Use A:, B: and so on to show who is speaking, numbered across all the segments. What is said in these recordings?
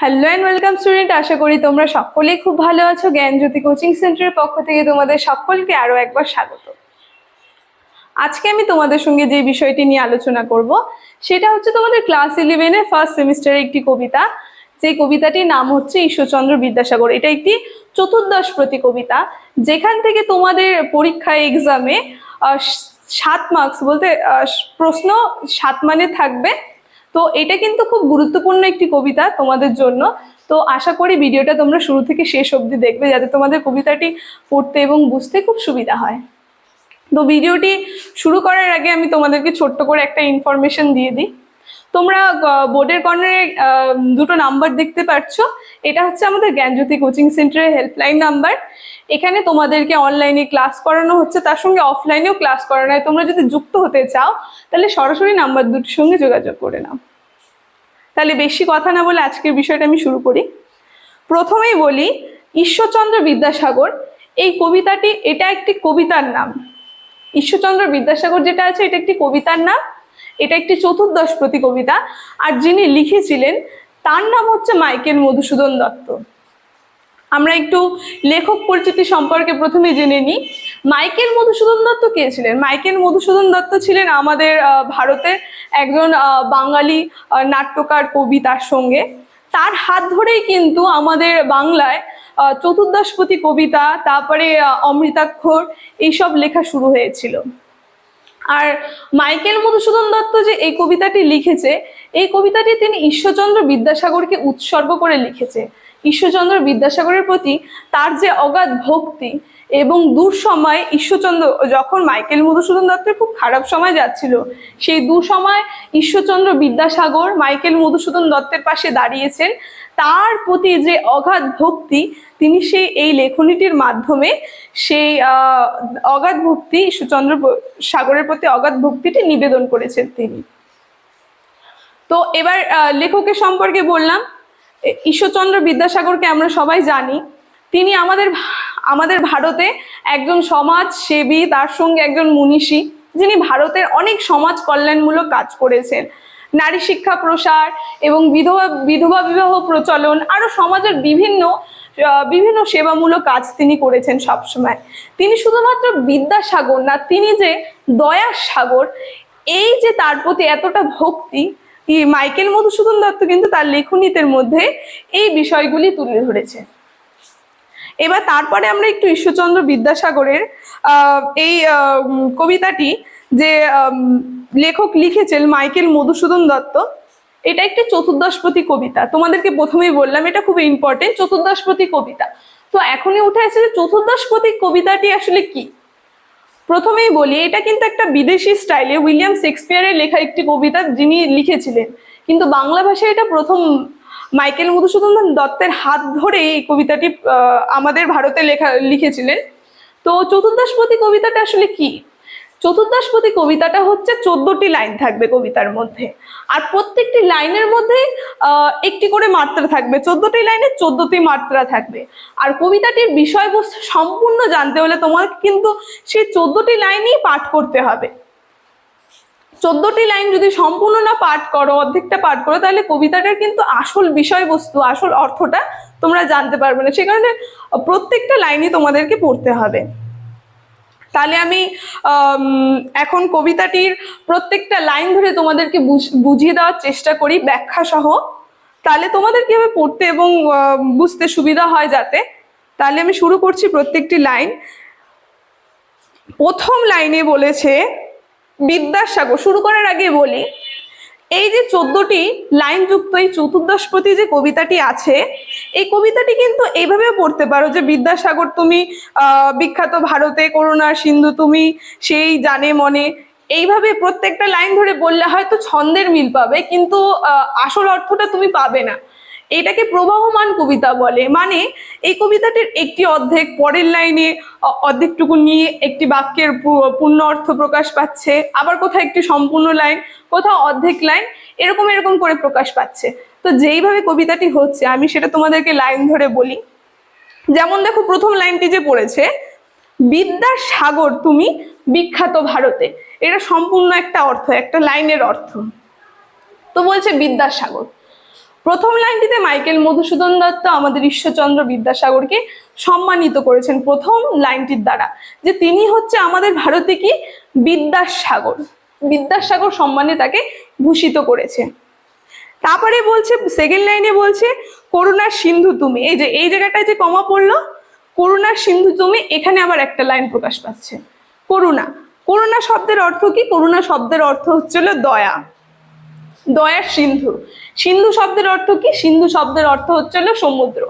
A: Hello and welcome student আশা করি তোমরা সকলেই খুব ভালো আছো। জ্ঞানজ্যোতি কোচিং সেন্টারের পক্ষ থেকে তোমাদের সকলকে আরও একবার স্বাগত। আজকে আমি তোমাদের সঙ্গে যে বিষয়টি নিয়ে আলোচনা করব, সেটা হচ্ছে তোমাদের ক্লাস ইলেভেনের ফার্স্ট সেমিস্টারের একটি কবিতা। যে কবিতাটির নাম হচ্ছে ঈশ্বরচন্দ্র বিদ্যাসাগর। এটা একটি চতুর্দশ প্রতি কবিতা। যেখান থেকে তোমাদের পরীক্ষায় এক্সামে সাত মার্কস বলতে প্রশ্ন সাত মানে থাকবে। তো এটা কিন্তু খুব গুরুত্বপূর্ণ একটি কবিতা তোমাদের জন্য। তো আশা করি ভিডিওটা তোমরা শুরু থেকে শেষ অবধি দেখবে যাতে তোমাদের কবিতাটি পড়তে এবং বুঝতে খুব সুবিধা হয়। তো ভিডিওটি শুরু করার আগে আমি তোমাদেরকে ছোট্ট করে একটা ইনফরমেশন দিয়ে দিই। তোমরা বোর্ডের কর্নারে দুটো নাম্বার দেখতে পাচ্ছ এটা হচ্ছে আমাদের জ্ঞানজ্যোতি কোচিং সেন্টারের হেল্পলাইন নাম্বার এখানে তোমাদেরকে অনলাইনে ক্লাস করানো হচ্ছে, তার সঙ্গে অফলাইনেও ক্লাস করানো হয়। তোমরা যদি যুক্ত হতে চাও, তাহলে সরাসরি নাম্বার দুটির সঙ্গে যোগাযোগ করে নাও। তাহলে বেশি কথা না বলে আজকের বিষয়টা আমি শুরু করি। প্রথমেই বলি, ঈশ্বরচন্দ্র বিদ্যাসাগর, এই কবিতাটি, এটা একটি কবিতার নাম। ঈশ্বরচন্দ্র বিদ্যাসাগর যেটা আছে, এটা একটি কবিতার নাম। এটা একটি চতুর্দশ প্রতি কবিতা আর যিনি লিখেছিলেন, তার নাম হচ্ছে মাইকেল মধুসূদন দত্ত। আমরা একটু লেখক পরিচিতি সম্পর্কে প্রথমে জেনে নিই। মাইকেল মধুসূদন দত্ত কে ছিলেন? মাইকেল মধুসূদন দত্ত ছিলেন আমাদের ভারতের একজন বাঙালি নাট্যকার কবি তার সঙ্গে। তার হাত ধরেই কিন্তু আমাদের বাংলায় চতুর্দশপতি কবিতা তারপরে অমৃতাক্ষর, এইসব লেখা শুরু হয়েছিল। আর মাইকেল মধুসূদন দত্ত যে এই কবিতাটি লিখেছে, এই কবিতাটি তিনি ঈশ্বরচন্দ্র বিদ্যাসাগরকে উৎসর্গ করে লিখেছে। ঈশ্বরচন্দ্র বিদ্যাসাগরের প্রতি তার যে অগাধ ভক্তি এবং দূর সময় ঈশ্বরচন্দ্র, যখন মাইকেল মধুসূদন দত্তের খুব খারাপ সময় যাচ্ছিল, সেই দু সময় ঈশ্বরচন্দ্র বিদ্যাসাগর মাইকেল মধুসূদন দত্তের পাশে দাঁড়িয়েছেন। তার প্রতি যে অগাধ ভক্তি তিনি সেই এই লেখনীটির মাধ্যমে সেই আহ, অগাধ ভক্তি ব- সাগরের প্রতি অগাধ ভক্তিটি নিবেদন করেছেন তিনি। তো এবার লেখকের সম্পর্কে বললাম ঈশ্বরচন্দ্র বিদ্যাসাগরকে আমরা সবাই জানি। তিনি আমাদের আমাদের ভারতে একজন সমাজ সেবী তার সঙ্গে একজন মনীষী যিনি ভারতের অনেক সমাজ কল্যাণমূলক কাজ করেছেন। নারী শিক্ষা প্রসার এবং বিধবা বিধবা বিবাহ প্রচলন আরও সমাজের বিভিন্ন বিভিন্ন সেবামূলক কাজ তিনি করেছেন সবসময়। তিনি শুধুমাত্র বিদ্যাসাগর না, তিনি যে দয়ার সাগর, এই যে তার প্রতি এতটা ভক্তি মাইকেল মধুসূদন দত্ত কিন্তু তার লেখনীতের মধ্যে এই বিষয়গুলি তুলে ধরেছে। এবার তারপরে আমরা একটু ঈশ্বরচন্দ্র বিদ্যাসাগরের এই কবিতাটি যে লেখক লিখেছেন মাইকেল মধুসূদন দত্ত, এটা একটি চতুর্দশপতি কবিতা। তোমাদেরকে প্রথমেই বললাম, এটা খুব ইম্পর্টেন্ট চতুর্দশপতি কবিতা। তো এখনই উঠে আসছে যে, চতুর্দশপতি কবিতাটি আসলে কি? প্রথমেই বলি, এটা কিন্তু একটা বিদেশি স্টাইলে উইলিয়াম শেক্সপিয়ারের লেখা একটি কবিতা যিনি লিখেছিলেন। কিন্তু বাংলা ভাষায় এটা প্রথম মাইকেল মধুসূদন দত্তের হাত ধরে এই কবিতাটি আমাদের ভারতে লেখা, লিখেছিলেন। তো চতুর্দশপতি কবিতাটা আসলে কি? চতুর্দশপতি কবিতাটা হচ্ছে চোদ্দটি লাইন থাকবে কবিতার মধ্যে। আর প্রত্যেকটি লাইনের মধ্যে একটি করে মাত্রা থাকবে। চোদ্দটি লাইনে চোদ্দটি মাত্রা থাকবে। আর কবিতাটির বিষয়বস্তু সম্পূর্ণ জানতে হলে তোমাকে কিন্তু সেই চোদ্দটি লাইনই পাঠ করতে হবে। চোদ্দটি লাইন যদি সম্পূর্ণ না পাঠ করো, অর্ধেকটা পাঠ করো, তাহলে কবিতাটার কিন্তু আসল বিষয়বস্তু, আসল অর্থটা তোমরা জানতে পারবে না। সে কারণে প্রত্যেকটা লাইনই তোমাদেরকে পড়তে হবে। তাহলে আমি এখন কবিতাটির প্রত্যেকটা লাইন ধরে তোমাদেরকে বুঝ- বুঝিয়ে দেওয়ার চেষ্টা করি ব্যাখ্যা সহ। তাহলে তোমাদের কীভাবে পড়তে এবং বুঝতে সুবিধা হয় যাতে। তাহলে আমি শুরু করছি প্রত্যেকটি লাইন। প্রথম লাইনে বলেছে, বিদ্যাসাগর, শুরু করার আগে বলি এই যে চোদ্দটি লাইন যুক্ত এই চতুর্দশপতি যে কবিতাটি আছে, এই কবিতাটি কিন্তু এইভাবে পড়তে পারো যে বিদ্যাসাগর তুমি বিখ্যাত ভারতে করুণা সিন্ধু তুমি, সেই জানে মনে। এইভাবে প্রত্যেকটা লাইন ধরে বললে হয়তো ছন্দের মিল পাবে, কিন্তু আসল অর্থটা তুমি পাবে না। এটাকে প্রবাহমান কবিতা বলে। মানে এই কবিতাটির একটি অর্ধেক পরের লাইনে অর্ধেকটুকু নিয়ে একটি বাক্যের পূর্ণ অর্থ প্রকাশ পাচ্ছে। আবার কোথাও একটি সম্পূর্ণ লাইন, কোথাও অর্ধেক লাইন, এরকম এরকম করে প্রকাশ পাচ্ছে। তো যেইভাবে কবিতাটি হচ্ছে, আমি সেটা তোমাদেরকে লাইন ধরে বলি। যেমন দেখো, প্রথম লাইনটি যে পড়েছে, বিদ্যার সাগর তুমি বিখ্যাত ভারতে। এটা সম্পূর্ণ একটা অর্থ, একটা লাইনের অর্থ। তো বলছে বিদ্যাসাগর প্রথম লাইনটিতে মাইকেল মধুসূদন দত্ত আমাদের ঈশ্বরচন্দ্র বিদ্যাসাগরকে সম্মানিত করেছেন প্রথম লাইনটির দ্বারা, যে তিনি হচ্ছে আমাদের ভারতে কি? বিদ্যাসাগর। বিদ্যাসাগর সম্মানে তাকে ভূষিত করেছে। তারপরে বলছে সেকেন্ড লাইনে বলছে, করুণার সিন্ধু তুমি। এই যে, এই জায়গাটায় যে কমা পড়ল, করুণার সিন্ধু তুমি, এখানে আবার একটা লাইন প্রকাশ পাচ্ছে। করুণা। করুণা শব্দের অর্থ কি? করুণা শব্দের অর্থ হচ্ছিল দয়া। দয়ার সিন্ধু। সিন্ধু শব্দের অর্থ কি? সিন্ধু শব্দের অর্থ হচ্ছে হলো সমুদ্র।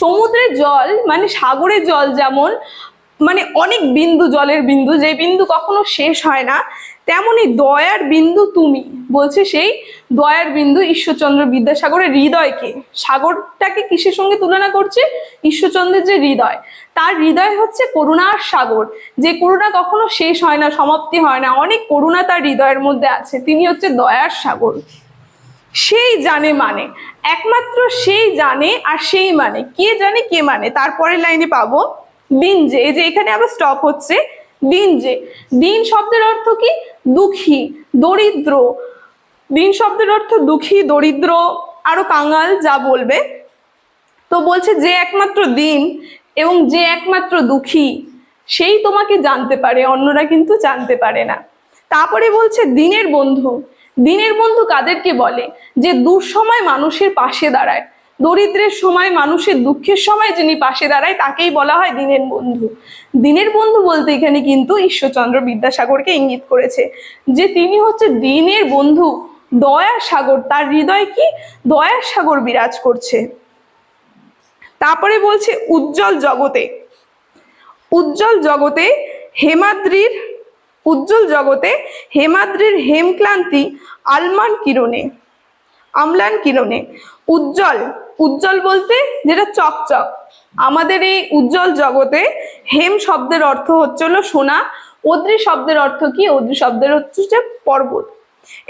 A: সমুদ্রের জল মানে সাগরের জল যেমন মানে অনেক বিন্দু জলের বিন্দু, যে বিন্দু কখনো শেষ হয় না তেমনি দয়ার বিন্দু তুমি, বলছে সেই দয়ার বিন্দু ঈশ্বরচন্দ্র বিদ্যাসাগরের হৃদয়কে। সাগরটাকে কিসের সঙ্গে তুলনা করছে? ঈশ্বরচন্দ্রের যে হৃদয়। তার হৃদয় হচ্ছে করুণার সাগর। যে করুণা কখনো শেষ হয় না, সমাপ্তি হয় না, অনেক করুণা তার হৃদয়ের মধ্যে আছে। তিনি হচ্ছে দয়ার সাগর। সেই জানে মানে। একমাত্র সেই জানে আর সেই মানে। কে জানে কে মানে? তারপরের লাইনে পাবো। দিন যে। এই যে এখানে আবার স্টপ হচ্ছে। দিন যে। দিন শব্দের অর্থ কি? দুঃখী, দরিদ্র। দিন শব্দের অর্থ দুঃখী, দরিদ্র, আরও কাঙাল যা বলবে। তো বলছে যে একমাত্র দিন এবং যে একমাত্র দুঃখী, সেই তোমাকে জানতে পারে, অন্যরা কিন্তু জানতে পারে না। তারপরে বলছে দিনের বন্ধু। দিনের বন্ধু কাদেরকে বলে? যে দুঃসময় মানুষের পাশে দাঁড়ায়। দরিদ্রের সময়, মানুষের দুঃখের সময় যিনি পাশে দাঁড়ায়, তাকেই বলা হয় দিনের বন্ধু। দিনের বন্ধু বলতে এখানে কিন্তু ঈশ্বরচন্দ্র বিদ্যাসাগরকে ইঙ্গিত করেছে যে তিনি হচ্ছে দিনের বন্ধু, দয়ার সাগর। তার হৃদয় কি? দয়ার সাগর বিরাজ করছে। তারপরে বলছে উজ্জ্বল জগতে। উজ্জ্বল জগতে হেমাদ্রির, উজ্জ্বল জগতে হেমাদ্রির হেমক্লান্তি আলমান কিরণে, আমলান কিরণে। উজ্জ্বল উজ্জ্বল বলতে যেটা চকচক। আমাদের এই উজ্জ্বল জগতে হেম শব্দের অর্থ হচ্ছে হলো সোনা, অদ্রি শব্দের অর্থ কি? অদ্রি শব্দের হচ্ছে পর্বত।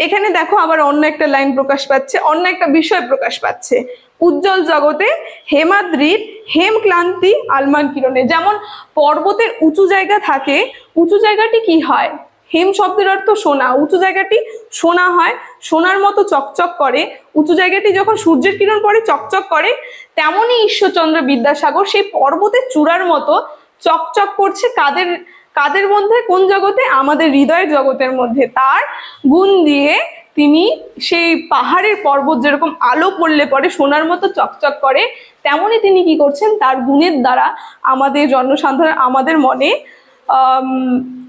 A: এখানে দেখো আবার অন্য একটা লাইন প্রকাশ পাচ্ছে, অন্য একটা বিষয় প্রকাশ পাচ্ছে। উজ্জ্বল জগতে হেমাদ্রির হেম ক্লান্তি, আলমান কিরণে। যেমন পর্বতের উঁচু জায়গা থাকে, উঁচু জায়গাটি কি হয়? হেম শব্দের অর্থ সোনা। উঁচু জায়গাটি সোনা হয়, সোনার মতো চকচক করে। উঁচু জায়গাটি যখন সূর্যের কিরণ পড়ে, চকচক করে, তেমনই ঈশ্বরচন্দ্র বিদ্যাসাগর সেই পর্বতের চূড়ার মতো চকচক করছে কাদের কাদের মধ্যে? কোন জগতে? আমাদের হৃদয়ের জগতের মধ্যে। তার গুণ দিয়ে তিনি সেই পাহাড়ের পর্বত যেরকম আলো পড়লে পরে, সোনার মতো চকচক করে, তেমনই তিনি কি করছেন? তার গুণের দ্বারা আমাদের জনসাধারণ আমাদের মনে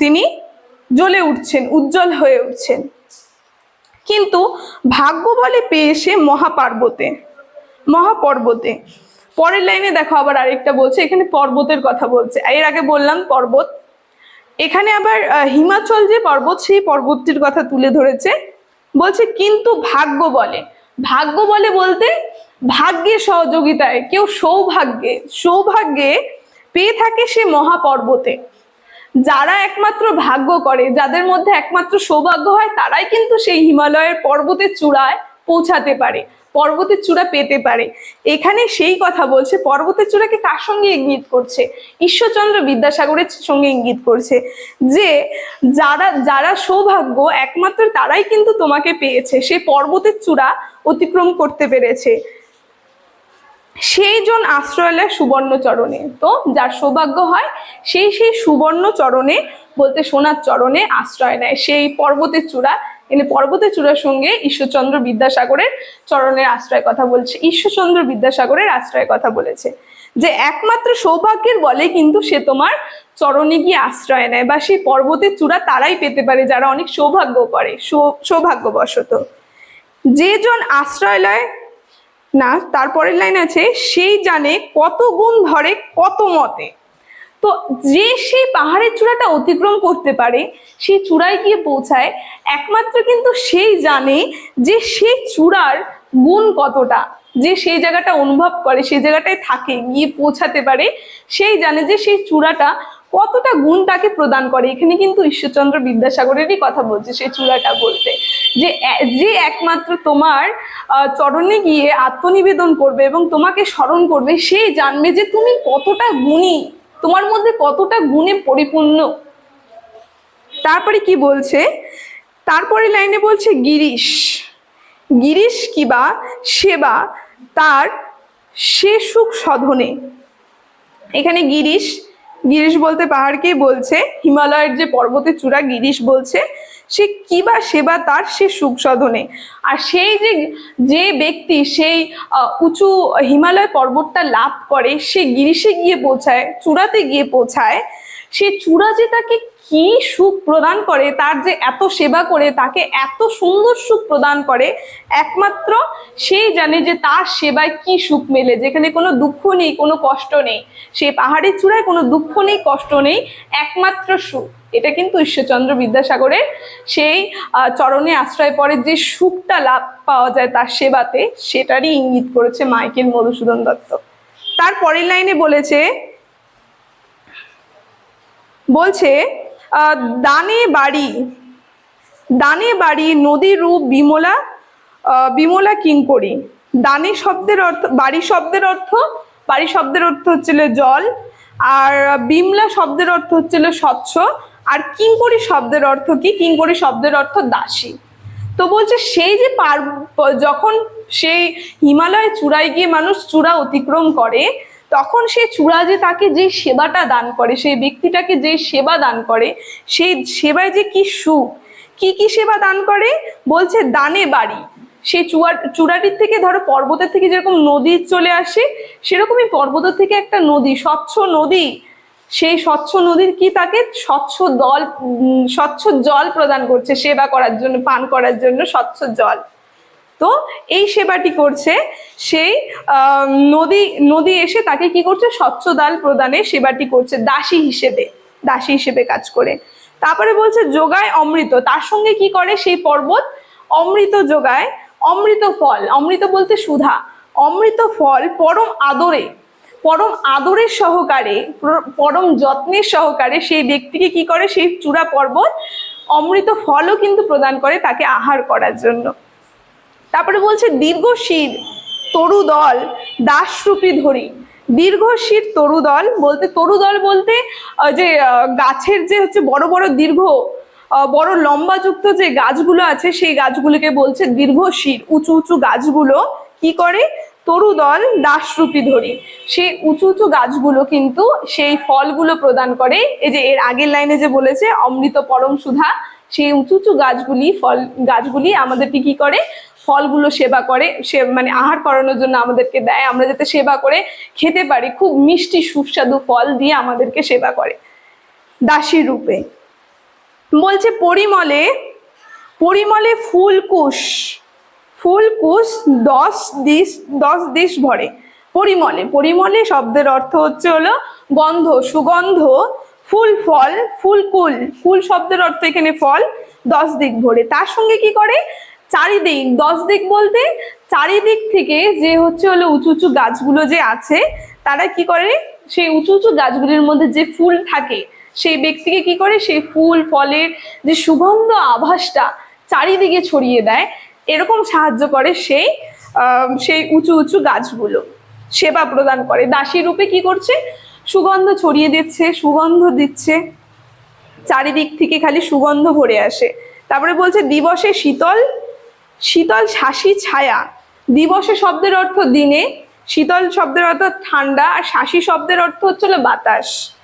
A: তিনি জ্বলে উঠছেন, উজ্জ্বল হয়ে উঠছেন। কিন্তু ভাগ্য বলে পেয়ে সে মহাপার্বতে, মহাপর্বতে। পরের লাইনে দেখো আবার আরেকটা বলছে, এখানে পর্বতের কথা বলছে। এর আগে বললাম পর্বত। এখানে আবার হিমাচল যে পর্বত, সেই পর্বতটির কথা তুলে ধরেছে। বলছে, কিন্তু ভাগ্য বলে। ভাগ্য বলে বলতে ভাগ্যের সহযোগিতায়, কেউ সৌভাগ্যে সৌভাগ্যে পেয়ে থাকে সে মহাপর্বতে। যারা একমাত্র ভাগ্য করে, যাদের মধ্যে একমাত্র সৌভাগ্য হয়, তারাই কিন্তু সেই হিমালয়ের পর্বতের চূড়ায় পৌঁছাতে পারে, পর্বতের চূড়া পেতে পারে। এখানে সেই কথা বলছে, পর্বতের চূড়াকে কার সঙ্গে ইঙ্গিত করছে? ঈশ্বরচন্দ্র বিদ্যাসাগরের সঙ্গে ইঙ্গিত করছে যে, যারা যারা সৌভাগ্য একমাত্র তারাই কিন্তু তোমাকে পেয়েছে, সে পর্বতের চূড়া অতিক্রম করতে পেরেছে। সেই জন আশ্রয় সুবর্ণ চরণে। তো যার সৌভাগ্য হয় সেই সেই সুবর্ণ চরণে, বলতে সোনার চরণে আশ্রয় নেয়। সেই পর্বতের চূড়া, এনে পর্বতের চূড়ার সঙ্গে ঈশ্বরচন্দ্র বিদ্যাসাগরের চরণের আশ্রয় কথা বলছে। ঈশ্বরচন্দ্র বিদ্যাসাগরের আশ্রয় কথা বলেছে। যে একমাত্র সৌভাগ্যের বলে কিন্তু সে তোমার চরণে গিয়ে আশ্রয় নেয় বা সেই পর্বতের চূড়া তারাই পেতে পারে যারা অনেক সৌভাগ্য করে সৌভাগ্যবশত। যে জন আশ্রয় লয় না, তারপরের লাইন আছে, সেই জানে কত গুণ ধরে কত মতে। তো যে সেই পাহাড়ের চূড়াটা অতিক্রম করতে পারে সেই চূড়ায় গিয়ে পৌঁছায়, একমাত্র কিন্তু সেই জানে যে সেই চূড়ার গুণ কতটা। যে সেই জায়গাটা অনুভব করে সেই জায়গাটায় থাকে, গিয়ে পৌঁছাতে পারে, সেই জানে যে সেই চূড়াটা কতটা গুণ তাকে প্রদান করে? এখানে কিন্তু ঈশ্বরচন্দ্র বিদ্যাসাগরেরই কথা বলছে, সেই চূড়াটা বলতে। যে যে একমাত্র তোমার চরণে গিয়ে আত্মনিবেদন করবে এবং তোমাকে স্মরণ করবে সেই জানবে যে তুমি কতটা গুণী, তোমার মধ্যে কতটা গুণে পরিপূর্ণ। তারপরে কি বলছে? তারপরে লাইনে বলছে, গিরিশ গিরিশ কিবা সেবা তার সে সুখ সাধনে। এখানে গিরিশ গিরিশ বলতে পাহাড়কেই বলছে। হিমালয়ের যে পর্বতের চূড়া গিরিশ বলছে, সে কি বা সেবা তার সে সুখ সাধনে। আর সেই যে যে ব্যক্তি সেই উঁচু হিমালয় পর্বতটা লাভ করে, সে গিরিশে গিয়ে পৌঁছায়, চূড়াতে গিয়ে পৌঁছায়, সে চূড়া যে তাকে কি সুখ প্রদান করে, তার যে এত সেবা করে, তাকে এত সুন্দর সুখ প্রদান করে, একমাত্র সেই জানে যে তার সেবায় কি সুখ মেলে, যেখানে কোনো দুঃখ নেই, কোনো কষ্ট নেই। সেই পাহাড়ের চূড়ায় কোনো দুঃখ নেই, কষ্ট নেই, একমাত্র সুখ। এটা কিন্তু ঈশ্বরচন্দ্র বিদ্যাসাগরের সেই চরণে আশ্রয় পরে যে সুখটা লাভ পাওয়া যায় তার সেবাতে, সেটারই ইঙ্গিত করেছে মাইকেল মধুসূদন দত্ত। তার পরের লাইনে বলেছে, বলছে দানে বাড়ি দানে বাড়ি, নদী রূপ বিমলা বিমলা কিঙ্করি। দানে শব্দের অর্থ, বাড়ি শব্দের অর্থ, বাড়ি শব্দের অর্থ হচ্ছিল জল, আর বিমলা শব্দের অর্থ হচ্ছিল স্বচ্ছ, আর কিঙ্করি শব্দের অর্থ কি? কিঙ্করি শব্দের অর্থ দাসী। তো বলছে, সেই যে পার যখন সেই হিমালয় চূড়ায় গিয়ে মানুষ চূড়া অতিক্রম করে তখন সে চূড়া যে তাকে যে সেবাটা দান করে, সেই ব্যক্তিটাকে যে সেবা দান করে, সেই সেবায় যে কি সুখ, কি কি সেবা দান করে? বলছে দানে বাড়ি। সেই চূড়া, চূড়াটির থেকে ধরো পর্বতের থেকে যেরকম নদী চলে আসে, সেরকমই পর্বত থেকে একটা নদী, স্বচ্ছ নদী। সেই স্বচ্ছ নদীর কি তাকে? স্বচ্ছ দল স্বচ্ছ জল প্রদান করছে সেবা করার জন্য, পান করার জন্য স্বচ্ছ জল। তো এই সেবাটি করছে। সেই নদী নদী এসে তাকে কি করছে? স্বচ্ছ দাল প্রদানে সেবাটি করছে দাসী হিসেবে দাসী হিসেবে কাজ করে। তারপরে বলছে যোগায় অমৃত। তার সঙ্গে কি করে সেই পর্বত? অমৃত যোগায় অমৃত ফল। অমৃত বলতে সুধা। অমৃত ফল পরম আদরে, পরম আদরের সহকারে পরম যত্নের সহকারে সেই ব্যক্তিকে কি করে? সেই চূড়া পর্বত অমৃত ফলও কিন্তু প্রদান করে তাকে আহার করার জন্য। তারপরে বলছে দীর্ঘ শির তরু দল দাসরূপী ধরি। দীর্ঘ শির তরু দল বলতে, তরু দল বলতে যে গাছের যে হচ্ছে বড় বড় দীর্ঘ বড় লম্বাযুক্ত যে গাছগুলো আছে, সেই গাছগুলোকে বলছে দীর্ঘ শির উঁচু উঁচু গাছগুলো কি করে? তরু দল দাসরূপী ধরি। সেই উঁচু উঁচু গাছগুলো কিন্তু সেই ফলগুলো প্রদান করে। এই যে, এর আগের লাইনে যে বলেছে, অমৃত পরম সুধা, সেই উঁচু উঁচু গাছগুলি, ফল গাছগুলি আমাদেরকে কি করে? ফলগুলো সেবা করে, সে মানে আহার করানোর জন্য আমাদেরকে দেয়। আমরা যাতে সেবা করে খেতে পারি, খুব মিষ্টি সুস্বাদু ফল দিয়ে আমাদেরকে সেবা করে। দাসী রূপে। বলছে পরিমলে পরিমলে ফুলকুশ ফুলকুশ দশ দিশ দশ দিশ ভরে। পরিমলে পরিমলে শব্দের অর্থ হচ্ছে হলো গন্ধ, সুগন্ধ, ফুল ফল ফুলকুল কুল শব্দের অর্থ এখানে ফল দশ দিক ভরে। তার সঙ্গে কি করে? চারিদিক দশ দিক বলতে চারিদিক থেকে যে হচ্ছে হলো উঁচু উঁচু গাছগুলো যে আছে, তারা কি করে? সেই উঁচু উঁচু গাছগুলির মধ্যে যে ফুল থাকে, সেই ব্যক্তিকে কি করে? সেই ফুল, ফলের যে সুগন্ধ আভাসটা চারিদিকে ছড়িয়ে দেয়। এরকম সাহায্য করে সেই সেই উঁচু উঁচু গাছগুলো। সেবা প্রদান করে। দাসী রূপে কি করছে? সুগন্ধ ছড়িয়ে দিচ্ছে, সুগন্ধ দিচ্ছে। চারিদিক থেকে খালি সুগন্ধ ভরে আসে। তারপরে বলছে, দিবসে শীতল শীতল শাসি ছায়া। দিবসে শব্দের অর্থ দিনে, শীতল শব্দের অর্থ ঠান্ডা, আর শাসি শব্দের অর্থ হচ্ছে বাতাস।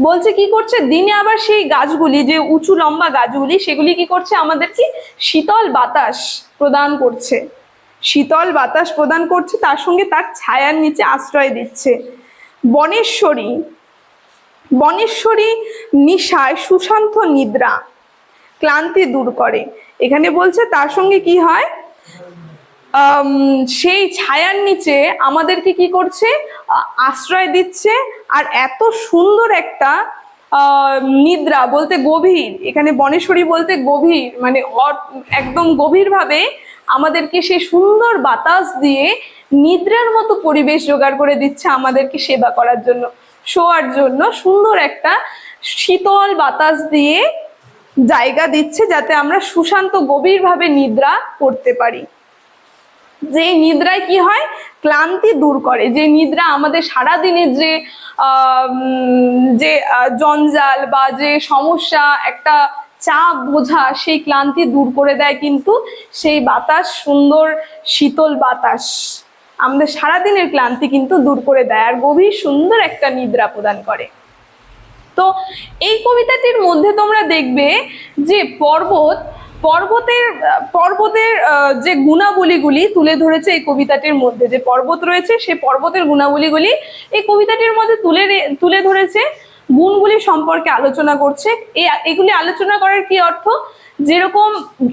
A: বলছে কি করছে? দিনে আবার সেই গাছগুলি, যে উঁচু লম্বা গাছগুলি, সেগুলি কি করছে? আমাদেরকে শীতল বাতাস প্রদান করছে। শীতল বাতাস প্রদান করছে, তার সঙ্গে তার ছায়ার নিচে আশ্রয় দিচ্ছে। বনেশ্বরী। বনেশ্বরী নিশায় সুশান্ত নিদ্রা, ক্লান্তি দূর করে। এখানে বলছে, তার সঙ্গে কি হয়? সেই ছায়ার নিচে আমাদেরকে কি করছে? আশ্রয় দিচ্ছে। আর এত সুন্দর একটা নিদ্রা বলতে গভীর। এখানে বনেশ্বরী বলতে গভীর। মানে একদম গভীরভাবে আমাদেরকে সে সুন্দর বাতাস দিয়ে নিদ্রার মতো পরিবেশ জোগাড় করে দিচ্ছে আমাদেরকে সেবা করার জন্য। শোয়ার জন্য সুন্দর একটা শীতল বাতাস দিয়ে জায়গা দিচ্ছে যাতে আমরা সুশান্ত, গভীরভাবে নিদ্রা করতে পারি। যে নিদ্রায় কি হয়? ক্লান্তি দূর করে। যে নিদ্রা আমাদের সারা দিনের যে যে জঞ্জাল বা যে সমস্যা, একটা চাপ বোঝা, সেই ক্লান্তি দূর করে দেয় কিন্তু সেই বাতাস, সুন্দর শীতল বাতাস আমাদের সারাদিনের ক্লান্তি কিন্তু দূর করে দেয় আর গভীর সুন্দর একটা নিদ্রা প্রদান করে। তো এই কবিতাটির মধ্যে তোমরা দেখবে যে পর্বত, পর্বতের পর্বতের যে গুণাবলীগুলি তুলে ধরেছে এই কবিতাটির মধ্যে, যে পর্বত রয়েছে সেই পর্বতের গুণাবলীগুলি এই কবিতাটির মধ্যে তুলে তুলে ধরেছে, গুণগুলি সম্পর্কে আলোচনা করছে। এগুলি আলোচনা করার কি অর্থ? যেরকম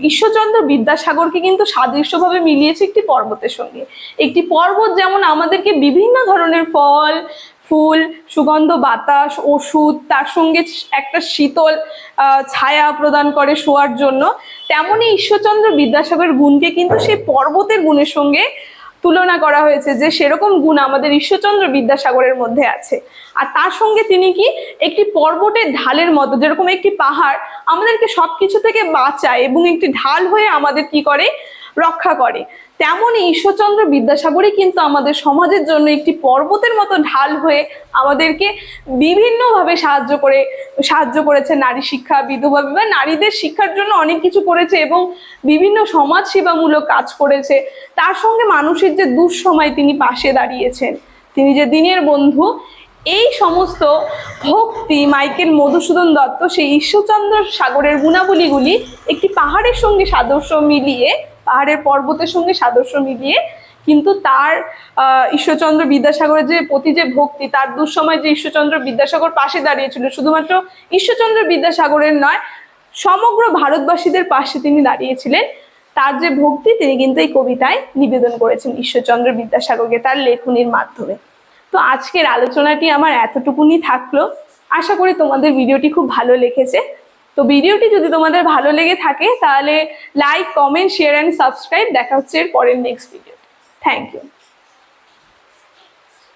A: ঈশ্বরচন্দ্র বিদ্যাসাগরকে কিন্তু সাদৃশ্যভাবে মিলিয়েছে একটি পর্বতের সঙ্গে। একটি পর্বত যেমন আমাদেরকে বিভিন্ন ধরনের ফল ফুল, সুগন্ধ, বাতাস, ওষুধ, তার সঙ্গে একটা শীতল ছায়া প্রদান করে শোয়ার জন্য। তেমনই ঈশ্বরচন্দ্র বিদ্যাসাগর গুণকে কিন্তু সেই পর্বতের গুণের সঙ্গে তুলনা করা হয়েছে যে সেরকম গুণ আমাদের ঈশ্বরচন্দ্র বিদ্যাসাগরের মধ্যে আছে। আর তার সঙ্গে তিনি কি একটি পর্বতের ঢালের মতো, যেরকম একটি পাহাড়, আমাদেরকে সবকিছু থেকে বাঁচায় এবং একটি ঢাল হয়ে আমাদের কি করে? রক্ষা করে। তেমনই ঈশ্বরচন্দ্র বিদ্যাসাগরই কিন্তু আমাদের সমাজের জন্য একটি পর্বতের মতো ঢাল হয়ে আমাদেরকে বিভিন্নভাবে সাহায্য করে, সাহায্য করেছে। নারী শিক্ষা, বিধবা বিবাহ নারীদের শিক্ষার জন্য অনেক কিছু করেছে এবং বিভিন্ন সমাজ সেবামূলক কাজ করেছে। তার সঙ্গে মানুষের যে দুঃসময় তিনি পাশে দাঁড়িয়েছেন, তিনি যে দিনের বন্ধু, এই সমস্ত ভক্তি মাইকেল মধুসূদন দত্ত সেই ঈশ্বরচন্দ্র সাগরের গুণাবলীগুলি একটি পাহাড়ের সঙ্গে সাদৃশ্য মিলিয়ে পাহাড়ের পর্বতের সঙ্গে সাদৃশ্য মিলিয়ে কিন্তু তার ঈশ্বরচন্দ্র বিদ্যাসাগরের যে প্রতি যে ভক্তি, তার দুঃসময় যে ঈশ্বরচন্দ্র বিদ্যাসাগর পাশে দাঁড়িয়েছিল, শুধুমাত্র ঈশ্বরচন্দ্র বিদ্যাসাগরের নয়, সমগ্র ভারতবাসীদের পাশে তিনি দাঁড়িয়েছিলেন। তার যে ভক্তি, তিনি কিন্তু এই কবিতায় নিবেদন করেছেন ঈশ্বরচন্দ্র বিদ্যাসাগরকে তার লেখনির মাধ্যমে। তো আজকের আলোচনাটি আমার এতটুকুনি থাকল। আশা করি তোমাদের ভিডিওটি খুব ভালো লেগেছে। তো ভিডিওটি যদি তোমাদের ভালো লেগে থাকে, তাহলে like comment share and subscribe দেখা হচ্ছে এর পরের নেক্সট ভিডিও থ্যাংক ইউ